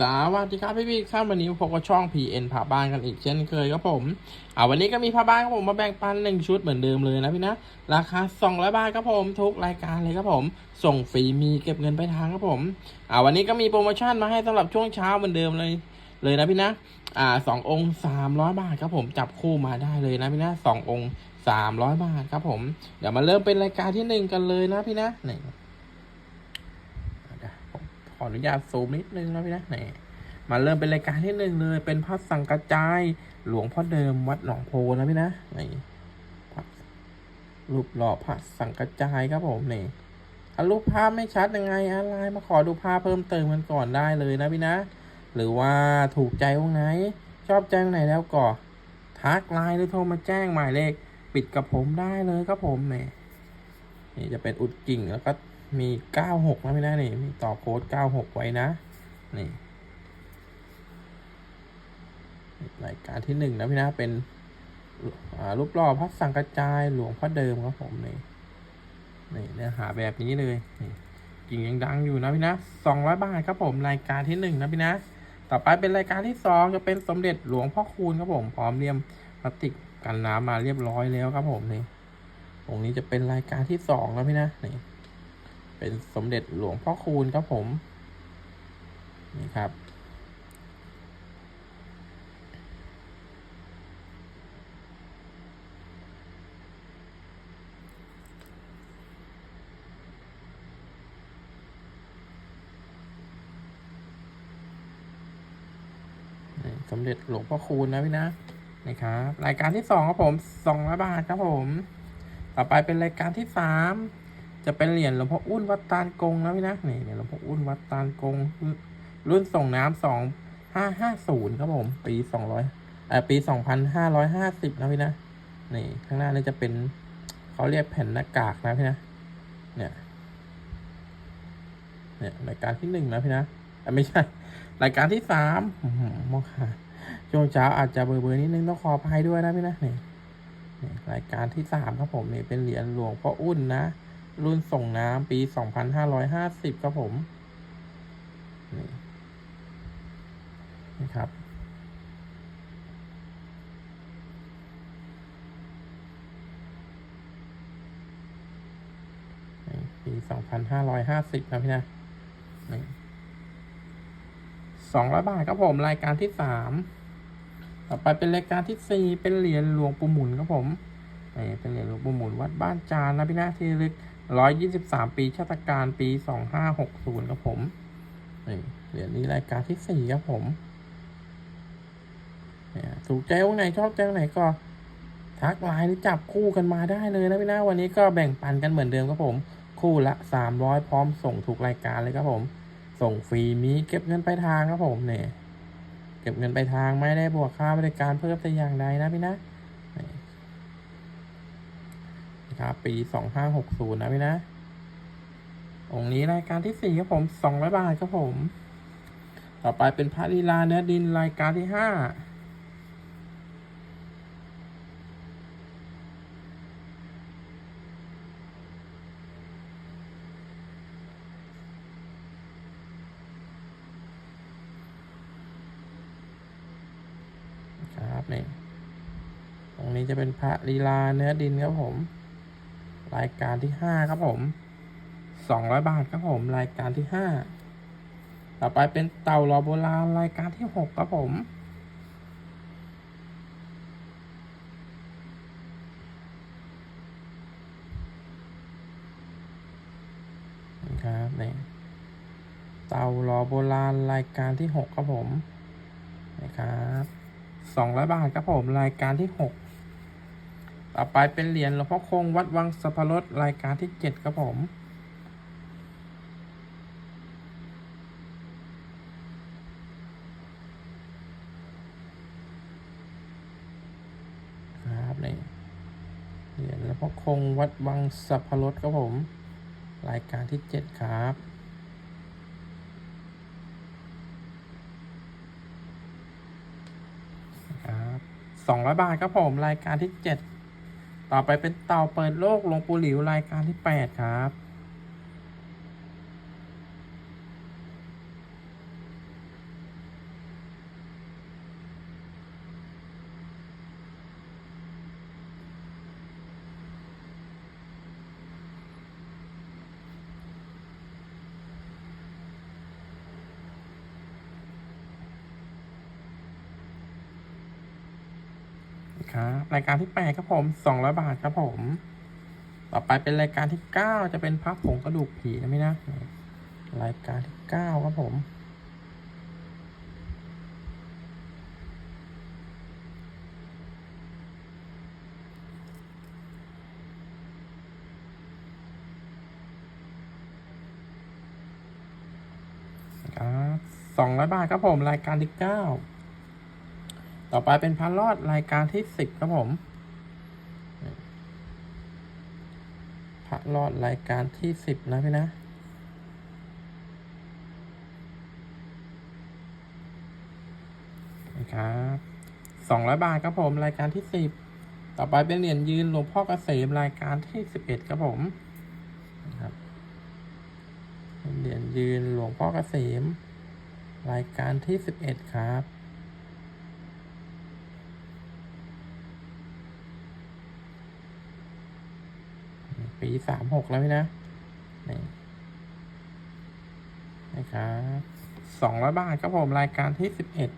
สวัสดีครับพี่พี่ครับวันนี้พบกับช่อง PN ผ่าบ้านกันอีกเช่นเคยครับผมอ่าวันนี้ก็มีผ้าบ้านครับผมมาแบ่งปันหนึ่งชุดเหมือนเดิมเลยนะพี่นะ ราคา200บาทครับผมทุกรายการเลยครับผม ส่งฟรีมีเก็บเงินไปลายทางครับผมอ่าวันนี้ก็มีโปรโมชั่นมาให้สำหรับช่วงเช้าเหมือนเดิมเลยเลยนะพี่นะอ่าสององค์สามร้อยบาทครับผมจับคู่มาได้เลยนะพี่นะสององค์สามร้อยบาทครับผมเดี๋ยวมาเริ่มเป็นรายการที่หนึ่งกันเลยนะพี่นะนี่ ออนุญาตซูมนิดนึงนะพี่นะนี่มาเริ่มเป็นรายการที่หนึ่งเลย เป็นพระสังกระจาย หลวงพ่อเดิมวัดหนองโพนะพี่นะนี่รูปหล่อพระสังกระจายครับผมนี่ถ้ารูปภาพไม่ชัดยังไงอะไรมาขอดูภาพเพิ่มเติมกันก่อนได้เลยนะพี่นะ หรือว่าถูกใจตรงไหน ชอบใจตรงไหนแล้วก็ทักไลน์หรือโทรมาแจ้งหมายเลขปิดกับผมได้เลยครับผมนี่นี่จะเป็นอุดกิ่งแล้วก็ มี 96นะพี่นะนี่มีต่อโค้ด 96 ไว้นะ นี่รายการที่หนึ่งนะพี่นะเป็นอ่ารูปหล่อพระสังกระจายหลวงพ่อเดิมครับผมนี่นี่เนื้อหาแบบนี้เลยนี่กิ่งยังดังอยู่นะพี่นะสองร้อยบาทครับผมรายการที่หนึ่งนะพี่นะ ต่อไปเป็นรายการที่สองจะเป็นสมเด็จหลวงพ่อคูณครับผมพร้อมเรียมพลาสติกกันน้ำมาเรียบร้อยแล้วครับผมนี่ตรงนี้จะเป็นรายการที่สองแล้วพี่นะนี่ เป็นสมเด็จหลวงพ่อคูณครับผม นี่ครับ สมเด็จหลวงพ่อคูณนะพี่นะนี่ครับ รายการที่สองครับผมสองร้อยบาทครับผม ต่อไปเป็นรายการที่สาม จะเป็นเหรียญหลวงพ่ออุ้นวัดตาลกงนะพี่นะนี่เหรียญหลวงพ่ออุ้นวัดตาลกง รุ่นส่งน้ำสองห้าห้าศูนย์ครับผม ปีสองร้อยเอ่อปีสองพันห้าร้อยห้าสิบนะพี่นะนี่ข้างหน้านี่จะเป็นเขาเรียกแผ่นหน้ากากนะพี่นะเนี่ยเนี่ยรายการที่หนึ่งนะพี่นะอ่ไม่ใช่ รายการที่สามมองหาช่วงเช้าอาจจะเบอร์เบอร์นิดนึงต้องขออภัยด้วยนะพี่นะนี่นี่รายการที่สามครับผมนี่เป็นเหรียญหลวงพ่ออุ้นนะ รุ่นส่งน้ำปีสองพันห้าร้อยห้าสิบครับผม นี่ครับนี่ปีสองพันห้าร้อยห้าสิบนะพี่นะนี่สองร้อยบาทครับผม รายการที่สาม ต่อไปเป็นรายการที่สี่เป็นเหรียญหลวงปู่หมุนครับผม เป็นเหรียญหลวงปู่หมุนวัดบ้านจานนะพี่นะที่ระลึกร้อยยี่สิบสามปีชาติการปีสองห้าหกศูนย์ครับผมนี่เหรียญนี้รายการที่สี่ครับผมเนี่ยถูกใจตรงไหนชอบใจตรงไหนก็ทักไลน์หรือจับคู่กันมาได้เลยนะพี่นะวันนี้ก็แบ่งปันกันเหมือนเดิมครับผม คู่ละสามร้อยพร้อมส่งถูกรายการเลยครับผม ส่งฟรีมีเก็บเงินไปลายทางครับผมเนี่ยเก็บเงินไปลายทางไม่ได้บวกค่าบริการเพิ่มแต่อย่างใดนะพี่นะนี่ นะครับปีสองห้าหกศูนย์นะพี่นะ องค์นี้รายการที่สี่ครับผมสองร้อยบาทครับผม ต่อไปเป็นพระลีลาเนื้อดินรายการที่ห้าครับนี่ตรงนี้จะเป็นพระลีลาเนื้อดินครับผม รายการที่ห้าครับผมสองร้อยบาทครับผม รายการที่ห้าต่อไปเป็นเต่าลอโบราณรายการที่หกครับผมนะครับนี่เต่าลอโบราณรายการที่หกครับผมนะครับสองร้อยบาทครับผม รายการที่หก ต่อไปเป็นเหรียญหลวงพ่อคงวัดวังสัพพรสรายการที่เจ็ดครับผม ครับนี่เหรียญหลวงพ่อคงวัดวังสัพพรสครับผม รายการที่เจ็ดครับครับสองร้อยบาทครับผม รายการที่เจ็ด ต่อไปเป็นเต่าเปิดโลกหลวงปู่หลิวรายการที่แปดครับ ครับรายการที่แปดครับผมสองร้อยบาทครับผม ต่อไปเป็นรายการที่เก้าจะเป็นพับผงกระดูกผีนะพี่นะรายการที่เก้าครับผมสองร้อยบาทครับผมรายการที่เก้า ต่อไปเป็นพันรอดรายการที่สิบครับผมพระรอดรายการที่สิบนะพี่นะนะครับสองร้อยบาทครับผมรายการที่สิบต่อไปเป็นเหรียญยืนหลวงพ่อเกษมรายการที่สิบเอ็ดครับผมนะครับเป็นเหรียญยืนหลวงพ่อเกษมรายการที่สิบเอ็ดครับ ปีสามหกแล้วพี่นะนี่นะครับสองร้อยบาทครับผมรายการที่สิบเอ็ด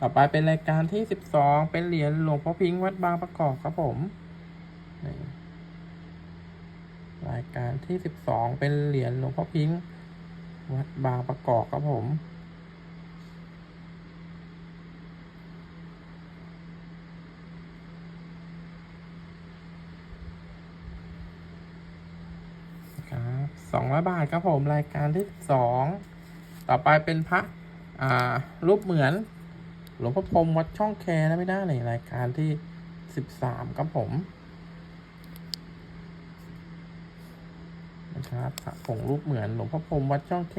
ต่อไปเป็นรายการที่สิบสองเป็นเหรียญหลวงพ่อพิงค์วัดบางประกอบครับผมนี่รายการที่สิบสองเป็นเหรียญหลวงพ่อพิงค์วัดบางประกอบครับผม ครับสองร้อยบาทครับผมรายการที่สองต่อไปเป็นพระอ่ารูปเหมือน หลวงพ่อพรมวัดช่องแคนะไม่ได้ในรายการที่สิบสามครับผมนะครับพระผงรูปเหมือนหลวงพ่อพรมวัดช่องแค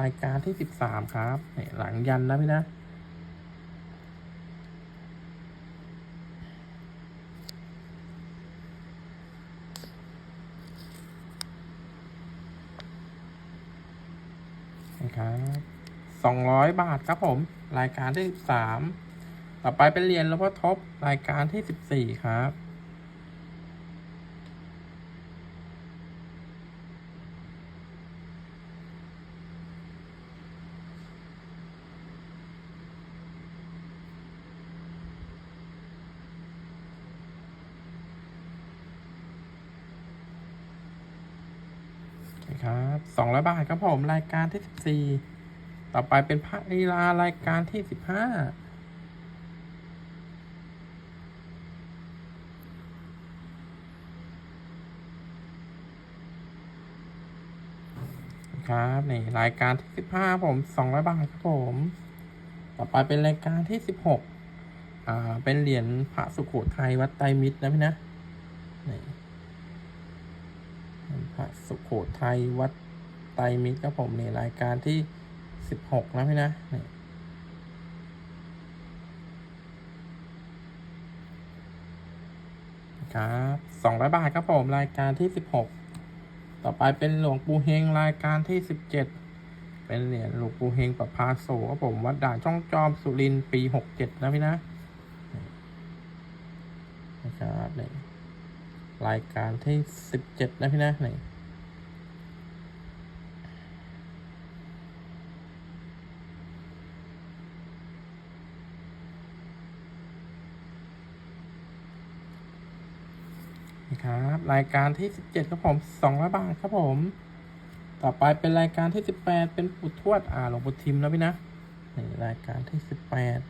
รายการที่สิบสามครับนี่หลังยันนะพี่นะ 200 บาทครับผม รายการที่ 13 ต่อไปเป็นเรียนแล้วก็ทอทบรายการที่ 14 ครับครับ200 บาทครับผม รายการที่ 14 ต่อไปเป็นพระลีลารายการที่สิบห้าครับนี่รายการที่สิบห้าผมสองร้อยบาทครับผม ต่อไปเป็นรายการที่สิบหกอ่าเป็นเหรียญพระสุโขทัยวัดไตรมิตรนะพี่นะนี่พระสุโขทัยวัดไตรมิตรครับผมนี่รายการที่ สิบหกนะพี่นะนี่ครับสองร้อยบาทครับผมรายการที่สิบหกต่อไปเป็นหลวงปู่เฮงรายการที่สิบเจ็ดเป็นเหรียญหลวงปู่เฮงประพาโสครับผมวัดด่านช่องจอมสุรินปีหกเจ็ดนะพี่นะนะครับนี่รายการที่สิบเจ็ดนะพี่นะนี่ นะครับรายการที่สิบเจ็ดครับผมสองร้อยบาทครับผม ต่อไปเป็นรายการที่สิบแปดเป็นปุถทวดอ่าหลวงปู่ทิมนะพี่นะนี่รายการที่สิบแปด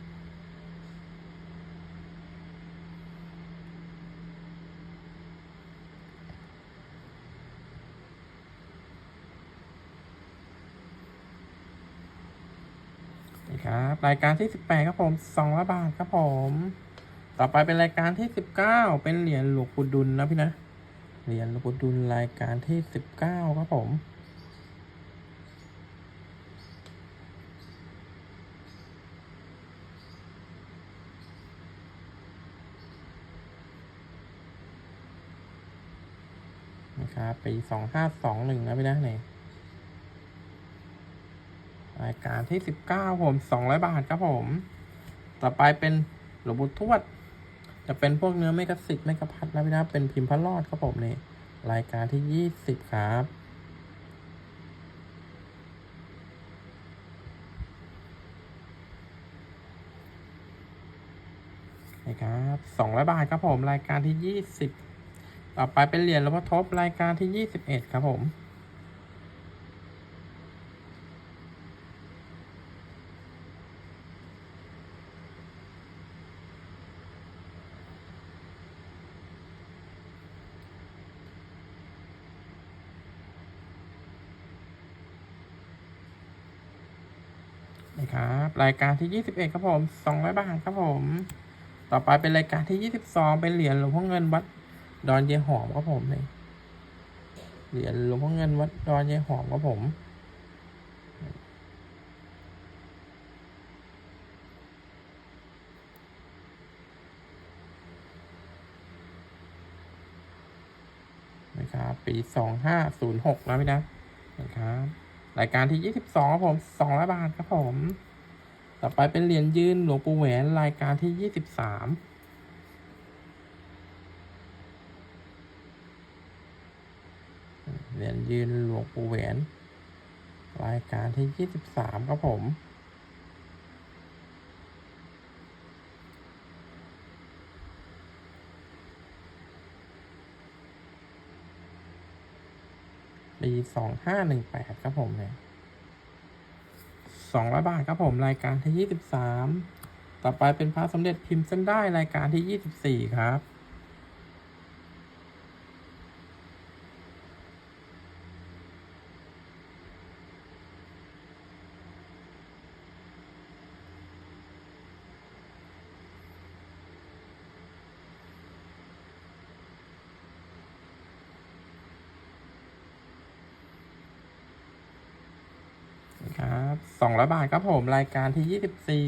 นี่ครับรายการที่สิบแปดครับผมสองร้อยบาทครับผม ต่อไปเป็นรายการที่สิบเก้าเป็นเหรียญหลวงปู่ดุลนะพี่นะ เหรียญหลวงปู่ดุลรายการที่สิบเก้าครับผม นะครับปีสองห้าสองหนึ่งนะพี่นะเนี่ยรายการที่สิบเก้าผมสองร้อยบาทครับผม ต่อไปเป็นหลวงปู่ทวด จะเป็นพวกเนื้อไม่กระสิกไม่กระพัดนะพี่นะเป็นพิมพ์พระรอดครับผมนี่รายการที่ยี่สิบครับนะครับสองร้อยบาทครับผมรายการที่ยี่สิบต่อไปเป็นเหรียญหลวงพ่อทบรายการที่ยี่สิบเอ็ดครับผม ครับ รายการที่ 21 ครับผม200บาทครับผม ต่อไปเป็นรายการที่ 22 เป็นเหรียญหลวงพ่อเงินวัดดอนเยหอมครับผมเลยเหรียญหลวงพ่อเงินวัดดอนเยหอมครับผมนะครับปี2506แล้วพี่นะนะครับ รายการที่ 22ครับผม200บาทครับผม ต่อไปเป็นเหรียญยืนหลวงปู่แหวนรายการที่ 23เหรียญยืนหลวงปู่แหวน รายการที่ 23 ครับผม ปีสองห้าหนึ่งแปดครับผมเนี่ยสองร้อยบาทครับผมรายการที่ยี่สิบสามต่อไปเป็นพระสมเด็จพิมพ์เส้นได้รายการที่ยี่สิบสี่ครับ ครับ สองร้อยบาทครับผมรายการที่ยี่สิบสี่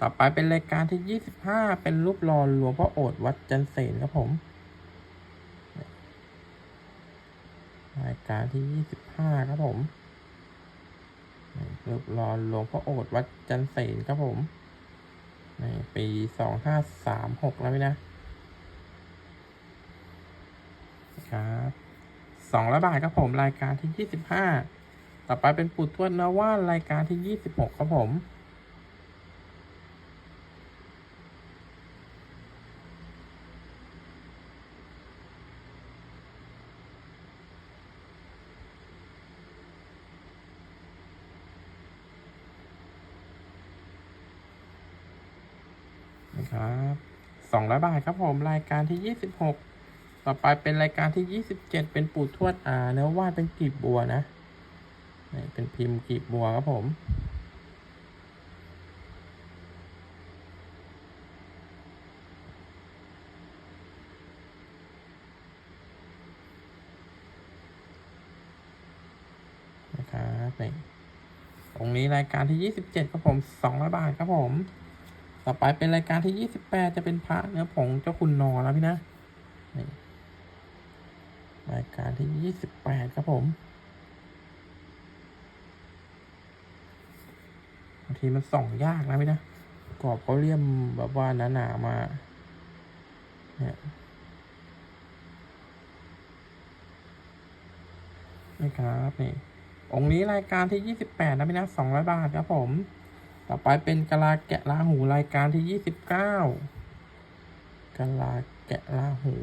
ต่อไปเป็นรายการที่ยี่สิบห้าเป็นรูปหล่อหลวงพ่อโอษฐ์วัดจันเสนครับผม รายการที่ยี่สิบห้าครับผมรูปหล่อหลวงพ่อโอษฐ์วัดจันเสนครับผมในปีสองห้าสามหกแล้วพี่นะครับสองร้อยบาทครับผมรายการที่ยี่สิบห้า ต่อไปเป็นปูทวดนาว่ารายการที่ยี่สิบหกครับผม นะครับสองร้อยบาทครับผม รายการที่ยี่สิบหกต่อไปเป็นรายการที่ยี่สิบเจ็ดเป็นปูทวดอ่าเนื้อวาดเป็นกีบบัวนะ เป็นพิมพ์กีบบัวครับผม นะครับนี่ตรงนี้รายการที่ยี่สิบเจ็ดครับผมสองร้อยบาทครับผม ต่อไปเป็นรายการที่ยี่สิบแปดจะเป็นพระเนื้อผงเจ้าคุณนอแล้วพี่นะนี่รายการที่ยี่สิบแปดครับผมางทีมันส่องยากนะพี่นะกรอบเขาเลี่ยมแบบว่าหนาๆมา เนี่ยนี่ครับนี่องค์นี้รายการที่ยี่สิบแปดนะพี่นะสองร้อยบาทครับผม ต่อไปเป็นกะลาแกะลาหูรายการที่ยี่สิบเก้ากะลาแกะลาหู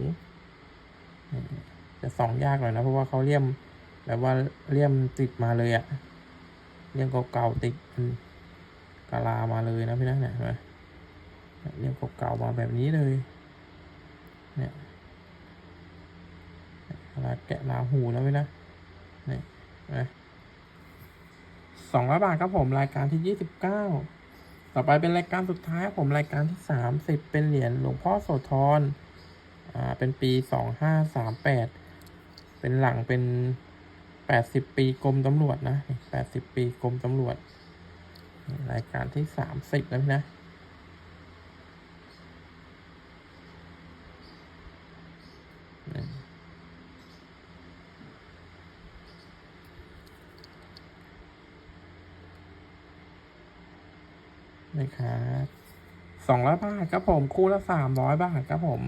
จะส่องยากหน่อยนะเพราะว่าเขาเลี่ยมแบบว่าเลี่ยมติดมาเลยอะเลี่ยมเก่าๆติดอืม กะลามาเลยนะพี่นะเนี่ยเห็นไหมเลี่ยมเก่าๆมาแบบนี้เลยเนี่ยกลาแกะลาหูนะพี่นะนี่เห็นไหมสองร้อยบาทครับผมรายการที่ยี่สิบเก้าต่อไปเป็นรายการสุดท้ายผมรายการที่สามสิบเป็นเหรียญหลวงพ่อโสธรอ่าเป็นปีสองห้าสามแปดเป็นหลังเป็นแปดสิบปีกรมตำรวจนะแปดสิบปีกรมตำรวจ รายการที่สามสิบนะพี่นะนี่นะครับสองร้อยบาทครับผมคู่ละสามร้อยบาทครับผม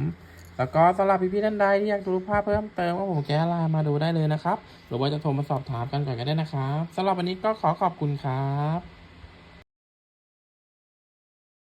แล้วก็สำหรับพี่ๆท่านใดที่อยากดูรูปภาพเพิ่มเติมก็ผมแกไลน์มาดูได้เลยนะครับ หรือว่าจะโทรมาสอบถามกันก่อนก็ได้นะครับสำหรับวันนี้ก็ขอขอบคุณครับ